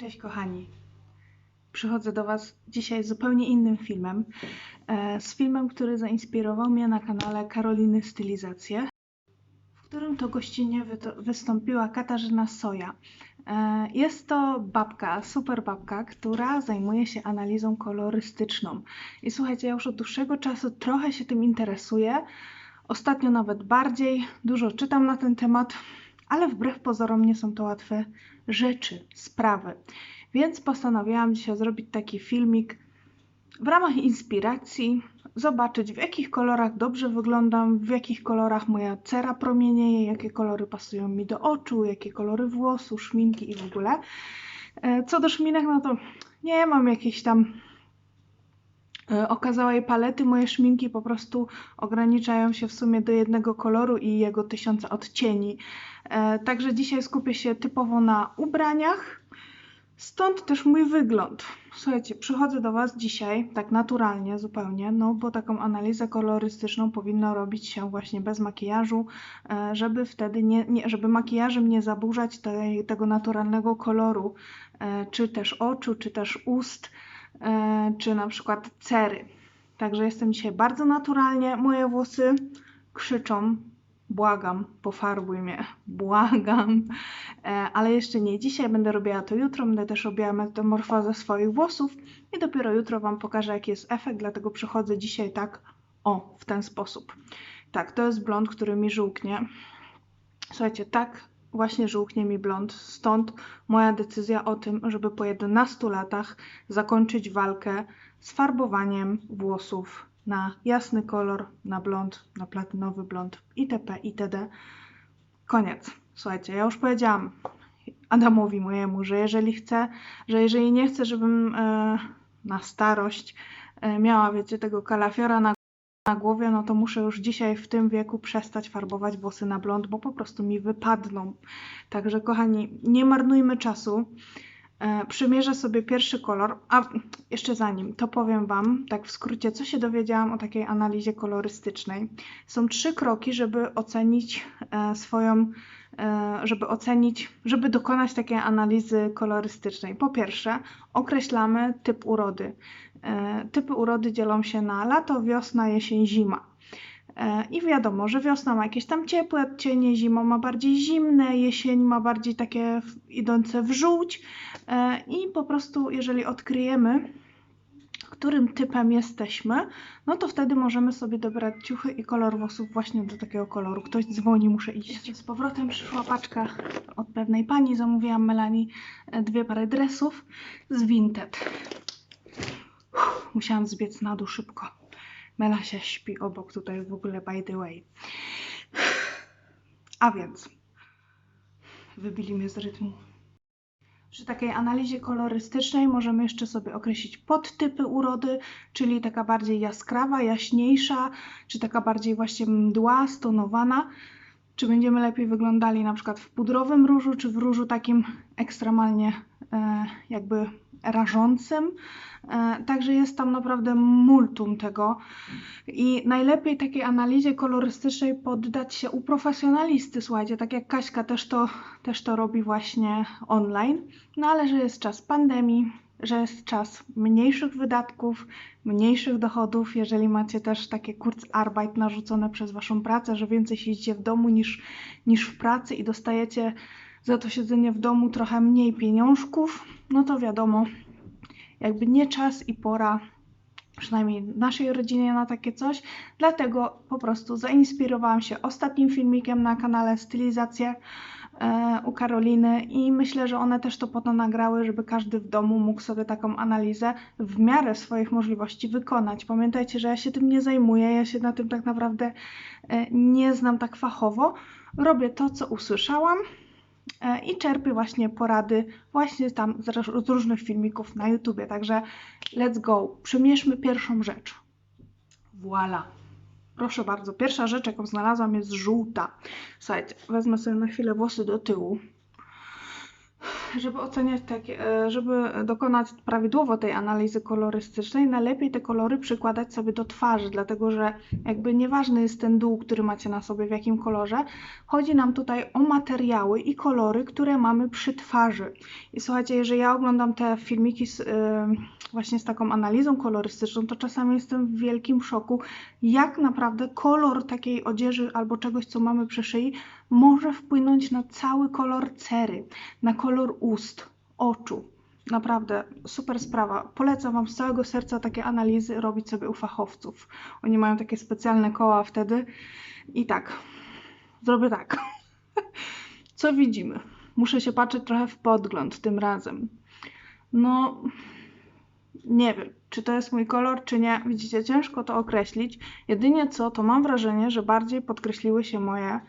Cześć kochani. Przychodzę do Was dzisiaj z zupełnie innym filmem. E, Z filmem, który zainspirował mnie na kanale Karoliny Stylizacje, w którym to gościnnie wy- wystąpiła Katarzyna Soja. E, Jest to babka, super babka, która zajmuje się analizą kolorystyczną. I słuchajcie, ja już od dłuższego czasu trochę się tym interesuję. Ostatnio nawet bardziej, dużo czytam na ten temat, ale wbrew pozorom nie są to łatwe rzeczy, sprawy. Więc postanowiłam dzisiaj zrobić taki filmik w ramach inspiracji, zobaczyć w jakich kolorach dobrze wyglądam, w jakich kolorach moja cera promienieje, jakie kolory pasują mi do oczu, jakie kolory włosu, szminki i w ogóle. E, Co do szminek, no to nie mam jakiejś tam okazałej palety. Moje szminki po prostu ograniczają się w sumie do jednego koloru i jego tysiąca odcieni. E, Także dzisiaj skupię się typowo na ubraniach. Stąd też mój wygląd. Słuchajcie, przychodzę do Was dzisiaj tak naturalnie zupełnie, no bo taką analizę kolorystyczną powinno robić się właśnie bez makijażu, e, żeby wtedy nie, nie żeby makijażem nie zaburzać tej, tego naturalnego koloru, e, czy też oczu, czy też ust, e, czy na przykład cery. Także jestem dzisiaj bardzo naturalnie. Moje włosy krzyczą, błagam, pofarbuj mnie, błagam. E, ale jeszcze nie dzisiaj, będę robiła to jutro, będę też robiła metamorfozę swoich włosów i dopiero jutro Wam pokażę jaki jest efekt, dlatego przychodzę dzisiaj tak, o, w ten sposób. Tak, to jest blond, który mi żółknie. Słuchajcie, tak właśnie żółknie mi blond, stąd moja decyzja o tym, żeby po 11 latach zakończyć walkę z farbowaniem włosów na jasny kolor, na blond, na platynowy blond, itp., itd. Koniec. Słuchajcie, ja już powiedziałam Adamowi mojemu, że jeżeli chce, że jeżeli nie chce, żebym e, na starość e, miała, wiecie, tego kalafiora na, na głowie, no to muszę już dzisiaj w tym wieku przestać farbować włosy na blond, bo po prostu mi wypadną. Także kochani, nie marnujmy czasu. E, Przymierzę sobie pierwszy kolor, a jeszcze zanim to powiem Wam, tak w skrócie, co się dowiedziałam o takiej analizie kolorystycznej. Są trzy kroki, żeby ocenić e, swoją, e, żeby ocenić, żeby dokonać takiej analizy kolorystycznej. Po pierwsze, określamy typ urody. E, Typy urody dzielą się na lato, wiosna, jesień, zima. E, I wiadomo, że wiosna ma jakieś tam ciepłe odcienie, zima ma bardziej zimne, jesień ma bardziej takie idące w żółć. E, I po prostu, jeżeli odkryjemy, którym typem jesteśmy, no to wtedy możemy sobie dobrać ciuchy i kolor włosów właśnie do takiego koloru. Ktoś dzwoni, muszę iść. Z powrotem przyszła paczka od pewnej pani. Zamówiłam Melanie dwie pary dresów z Vinted. Uff, Musiałam zbiec na dół szybko. Mela się śpi obok tutaj w ogóle by the way. A więc wybili mnie z rytmu. Przy takiej analizie kolorystycznej możemy jeszcze sobie określić podtypy urody, czyli taka bardziej jaskrawa, jaśniejsza, czy taka bardziej właśnie mdła, stonowana. Czy będziemy lepiej wyglądali na przykład w pudrowym różu, czy w różu takim ekstremalnie jakby rażącym. E, także jest tam naprawdę multum tego. I najlepiej takiej analizie kolorystycznej poddać się u profesjonalisty, słuchajcie, tak jak Kaśka też to, też to robi właśnie online. No ale że jest czas pandemii, że jest czas mniejszych wydatków, mniejszych dochodów, jeżeli macie też takie Kurzarbeit narzucone przez Waszą pracę, że więcej siedzicie w domu niż, niż w pracy i dostajecie za to siedzenie w domu trochę mniej pieniążków, no to wiadomo, jakby nie czas i pora przynajmniej naszej rodzinie na takie coś. Dlatego po prostu zainspirowałam się ostatnim filmikiem na kanale Stylizacje e, u Karoliny i myślę, że one też to po to nagrały, żeby każdy w domu mógł sobie taką analizę w miarę swoich możliwości wykonać. Pamiętajcie, że ja się tym nie zajmuję, ja się na tym tak naprawdę e, nie znam tak fachowo. Robię to, co usłyszałam i czerpię właśnie porady właśnie tam z różnych filmików na YouTubie. Także let's go. Przymierzmy pierwszą rzecz. Voila. Proszę bardzo, pierwsza rzecz, jaką znalazłam, jest żółta. Słuchajcie, wezmę sobie na chwilę włosy do tyłu. Żeby oceniać takie, e, żeby dokonać prawidłowo tej analizy kolorystycznej, najlepiej te kolory przykładać sobie do twarzy, dlatego że jakby nieważny jest ten dół, który macie na sobie, w jakim kolorze, chodzi nam tutaj o materiały i kolory, które mamy przy twarzy. I słuchajcie, jeżeli ja oglądam te filmiki z, e, właśnie z taką analizą kolorystyczną, to czasami jestem w wielkim szoku, jak naprawdę kolor takiej odzieży albo czegoś, co mamy przy szyi, może wpłynąć na cały kolor cery, na kolor ust, oczu. Naprawdę super sprawa. Polecam Wam z całego serca takie analizy robić sobie u fachowców. Oni mają takie specjalne koła wtedy. I tak, zrobię tak. Co widzimy? Muszę się patrzeć trochę w podgląd tym razem. No, nie wiem, czy to jest mój kolor, czy nie. Widzicie, ciężko to określić. Jedynie co, to mam wrażenie, że bardziej podkreśliły się moje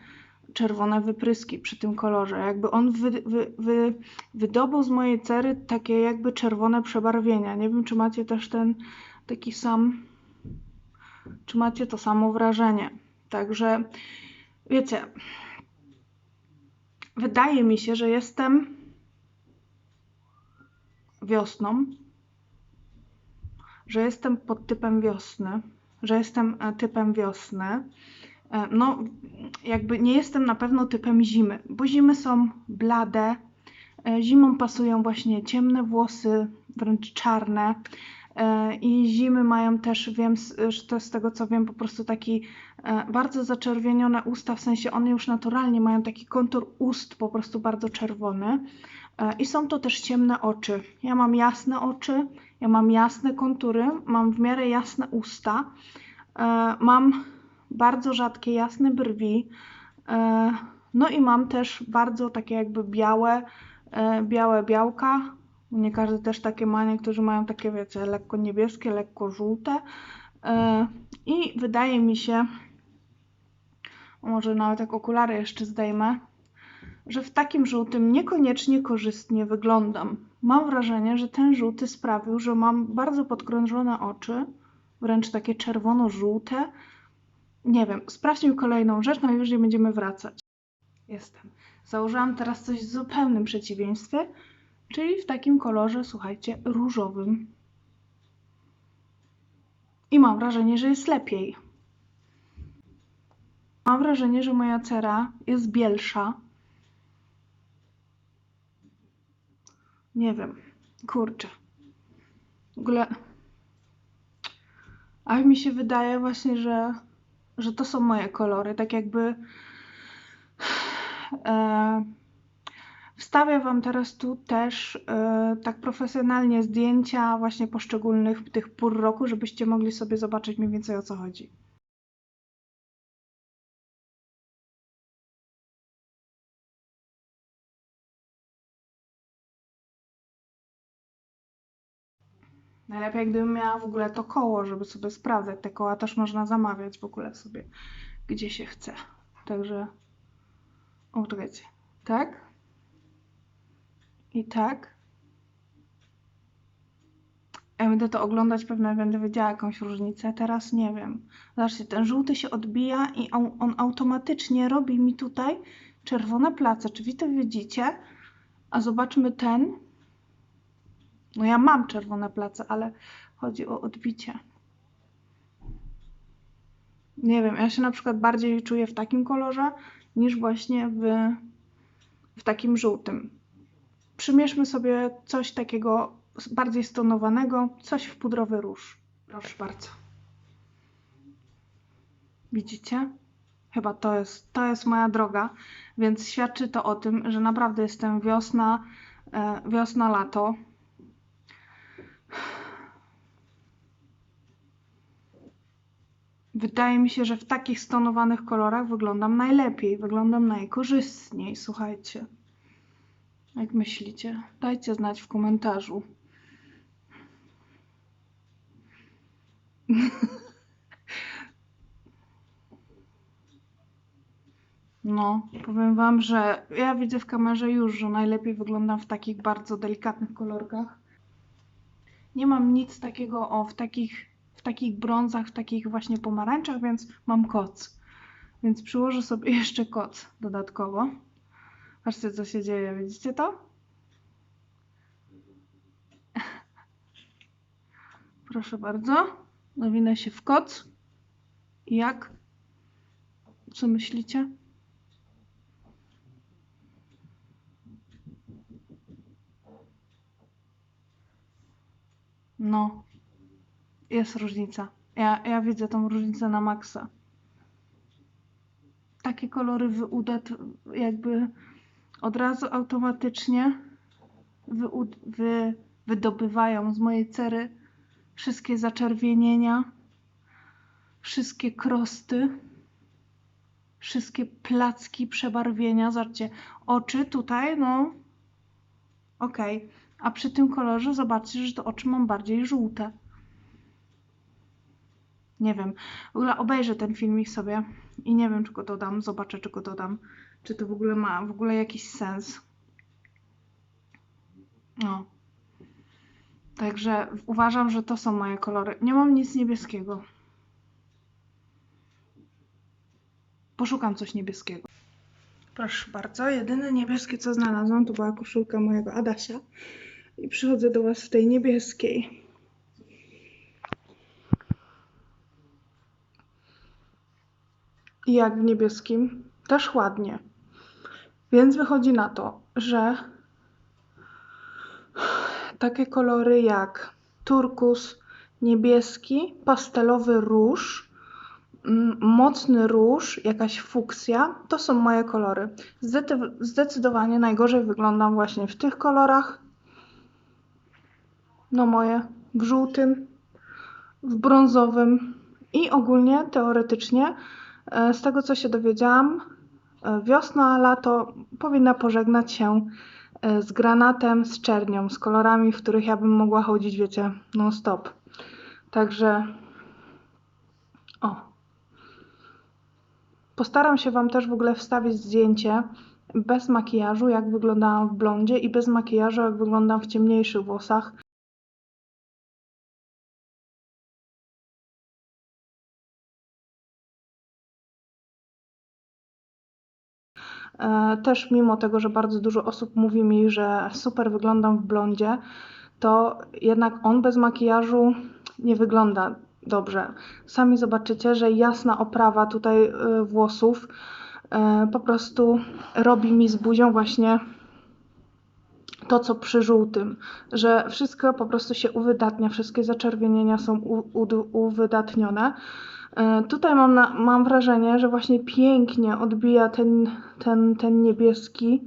czerwone wypryski przy tym kolorze. Jakby on wy, wy, wy, wydobył z mojej cery takie jakby czerwone przebarwienia. Nie wiem, czy macie też ten taki sam, czy macie to samo wrażenie. Także wiecie, wydaje mi się, że jestem wiosną, że jestem pod typem wiosny, że jestem e, typem wiosny. E, No, jakby nie jestem na pewno typem zimy, bo zimy są blade. e, Zimą pasują właśnie ciemne włosy, wręcz czarne. e, I zimy mają też, wiem, że to z tego co wiem, po prostu taki bardzo zaczerwienione usta, w sensie one już naturalnie mają taki kontur ust po prostu bardzo czerwony. I są to też ciemne oczy. Ja mam jasne oczy, ja mam jasne kontury, mam w miarę jasne usta, mam bardzo rzadkie jasne brwi, e, no i mam też bardzo takie jakby białe, e, białe białka. Nie każdy też takie ma, niektórzy mają takie, wiecie, lekko niebieskie, lekko żółte. E, I wydaje mi się, może nawet jak okulary jeszcze zdejmę, że w takim żółtym niekoniecznie korzystnie wyglądam. Mam wrażenie, że ten żółty sprawił, że mam bardzo podkrążone oczy, wręcz takie czerwono-żółte. Nie wiem, sprawdźmy kolejną rzecz, najwyżej będziemy wracać. Jestem. Założyłam teraz coś w zupełnym przeciwieństwie, czyli w takim kolorze, słuchajcie, różowym. I mam wrażenie, że jest lepiej. Mam wrażenie, że moja cera jest bielsza. Nie wiem. Kurczę. W ogóle. A mi się wydaje właśnie, że, że to są moje kolory. Tak jakby. E, wstawię Wam teraz tu też e, tak profesjonalnie zdjęcia właśnie poszczególnych tych pór roku, żebyście mogli sobie zobaczyć mniej więcej o co chodzi. Najlepiej gdybym miała w ogóle to koło, żeby sobie sprawdzać. Te koła też można zamawiać w ogóle sobie, gdzie się chce. Także, o, czekajcie. Tak? I tak. Ja będę to oglądać, pewnie będę wiedziała jakąś różnicę. Teraz nie wiem. Zobaczcie, ten żółty się odbija i on, on automatycznie robi mi tutaj czerwone place. Czy wy to widzicie? A zobaczmy ten. No ja mam czerwone place, ale chodzi o odbicie. Nie wiem, ja się na przykład bardziej czuję w takim kolorze niż właśnie w, w takim żółtym. Przymierzmy sobie coś takiego bardziej stonowanego, coś w pudrowy róż. Proszę bardzo. Widzicie? Chyba to jest, to jest moja droga, więc świadczy to o tym, że naprawdę jestem wiosna, e, wiosna, lato. Wydaje mi się, że w takich stonowanych kolorach wyglądam najlepiej, wyglądam najkorzystniej. Słuchajcie, jak myślicie? Dajcie znać w komentarzu. No, powiem Wam, że ja widzę w kamerze już, że najlepiej wyglądam w takich bardzo delikatnych kolorkach. Nie mam nic takiego o w takich, w takich brązach, w takich właśnie pomarańczach, więc mam koc. Więc przyłożę sobie jeszcze koc dodatkowo. Patrzcie, co się dzieje, widzicie to? Proszę bardzo. Nawinę się w koc. Jak? Co myślicie? No, jest różnica. Ja, ja widzę tą różnicę na maksa. Takie kolory wyudat jakby od razu automatycznie wyud- wy, wydobywają z mojej cery wszystkie zaczerwienienia, wszystkie krosty, wszystkie placki przebarwienia. Zobaczcie, oczy tutaj, no okej. A przy tym kolorze zobaczcie, że te oczy mam bardziej żółte. Nie wiem. W ogóle obejrzę ten filmik sobie i nie wiem, czy go dodam. Zobaczę, czy go dodam. Czy to w ogóle ma w ogóle jakiś sens. No. Także uważam, że to są moje kolory. Nie mam nic niebieskiego. Poszukam coś niebieskiego. Proszę bardzo, jedyne niebieskie, co znalazłam, to była koszulka mojego Adasia. I przychodzę do Was w tej niebieskiej. I jak w niebieskim, też ładnie. Więc wychodzi na to, że takie kolory jak turkus, niebieski, pastelowy róż, mm, mocny róż, jakaś fuksja, to są moje kolory. Zdecydowanie najgorzej wyglądam właśnie w tych kolorach. No moje, w żółtym, w brązowym i ogólnie teoretycznie z tego co się dowiedziałam, e, wiosna, lato powinna pożegnać się e, z granatem, z czernią, z kolorami, w których ja bym mogła chodzić, wiecie, non stop. Także o. Postaram się Wam też w ogóle wstawić zdjęcie bez makijażu, jak wyglądałam w blondzie i bez makijażu, jak wyglądam w ciemniejszych włosach. Też mimo tego, że bardzo dużo osób mówi mi, że super wyglądam w blondzie, to jednak on bez makijażu nie wygląda dobrze. Sami zobaczycie, że jasna oprawa tutaj e, włosów e, po prostu robi mi z buzią właśnie to, co przy żółtym, że wszystko po prostu się uwydatnia, wszystkie zaczerwienienia są u, uwydatnione. E, Tutaj mam, na, mam wrażenie, że właśnie pięknie odbija ten, ten, ten niebieski,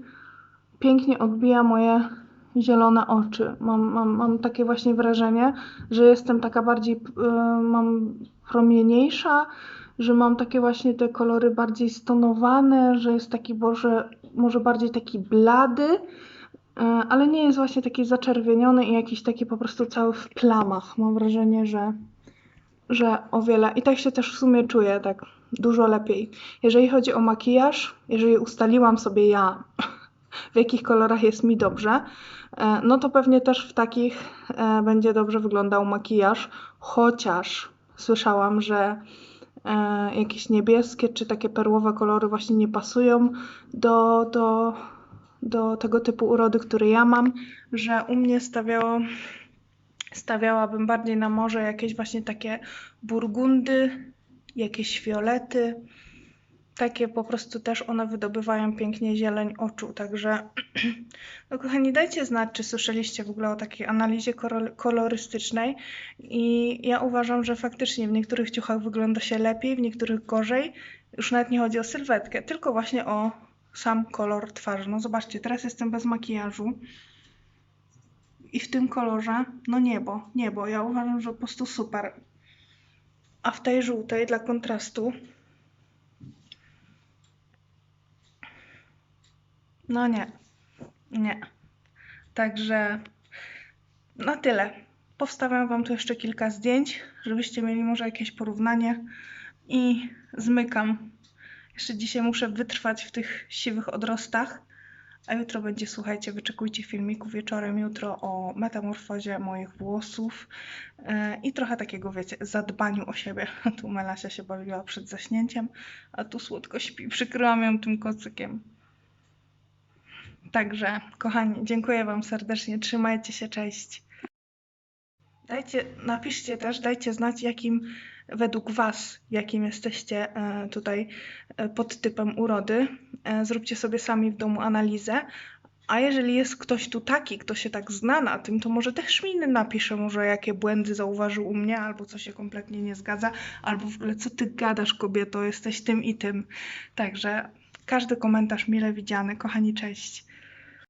pięknie odbija moje zielone oczy. Mam, mam, mam takie właśnie wrażenie, że jestem taka bardziej, e, mam promieniejsza, że mam takie właśnie te kolory bardziej stonowane, że jest taki może, może bardziej taki blady, e, ale nie jest właśnie taki zaczerwieniony i jakiś taki po prostu cały w plamach. Mam wrażenie, że że o wiele. I tak się też w sumie czuję tak dużo lepiej. Jeżeli chodzi o makijaż, jeżeli ustaliłam sobie ja, w jakich kolorach jest mi dobrze, e, no to pewnie też w takich e, będzie dobrze wyglądał makijaż, chociaż słyszałam, że e, jakieś niebieskie czy takie perłowe kolory właśnie nie pasują do, do, do tego typu urody, który ja mam, że u mnie stawiało stawiałabym bardziej na morze jakieś właśnie takie burgundy, jakieś fiolety. Takie po prostu też one wydobywają pięknie zieleń oczu, także no kochani, dajcie znać, czy słyszeliście w ogóle o takiej analizie kolorystycznej i ja uważam, że faktycznie w niektórych ciuchach wygląda się lepiej, w niektórych gorzej. Już nawet nie chodzi o sylwetkę, tylko właśnie o sam kolor twarzy. No zobaczcie, teraz jestem bez makijażu i w tym kolorze, no niebo, niebo. Ja uważam, że po prostu super. A w tej żółtej dla kontrastu, no nie, nie. Także na tyle. Powstawiam Wam tu jeszcze kilka zdjęć, żebyście mieli może jakieś porównanie i zmykam. Jeszcze dzisiaj muszę wytrwać w tych siwych odrostach. A jutro będzie, słuchajcie, wyczekujcie filmiku wieczorem jutro o metamorfozie moich włosów yy, i trochę takiego, wiecie, zadbaniu o siebie. Tu Melasia się bawiła przed zaśnięciem, a tu słodko śpi. Przykryłam ją tym kocykiem. Także, kochani, dziękuję Wam serdecznie. Trzymajcie się, cześć. Dajcie, napiszcie też, dajcie znać, jakim według Was, jakim jesteście e, tutaj e, pod typem urody. E, Zróbcie sobie sami w domu analizę. A jeżeli jest ktoś tu taki, kto się tak zna na tym, to może też mi napisze, może jakie błędy zauważył u mnie, albo co się kompletnie nie zgadza, albo w ogóle co ty gadasz, kobieto, jesteś tym i tym. Także każdy komentarz mile widziany. Kochani, cześć.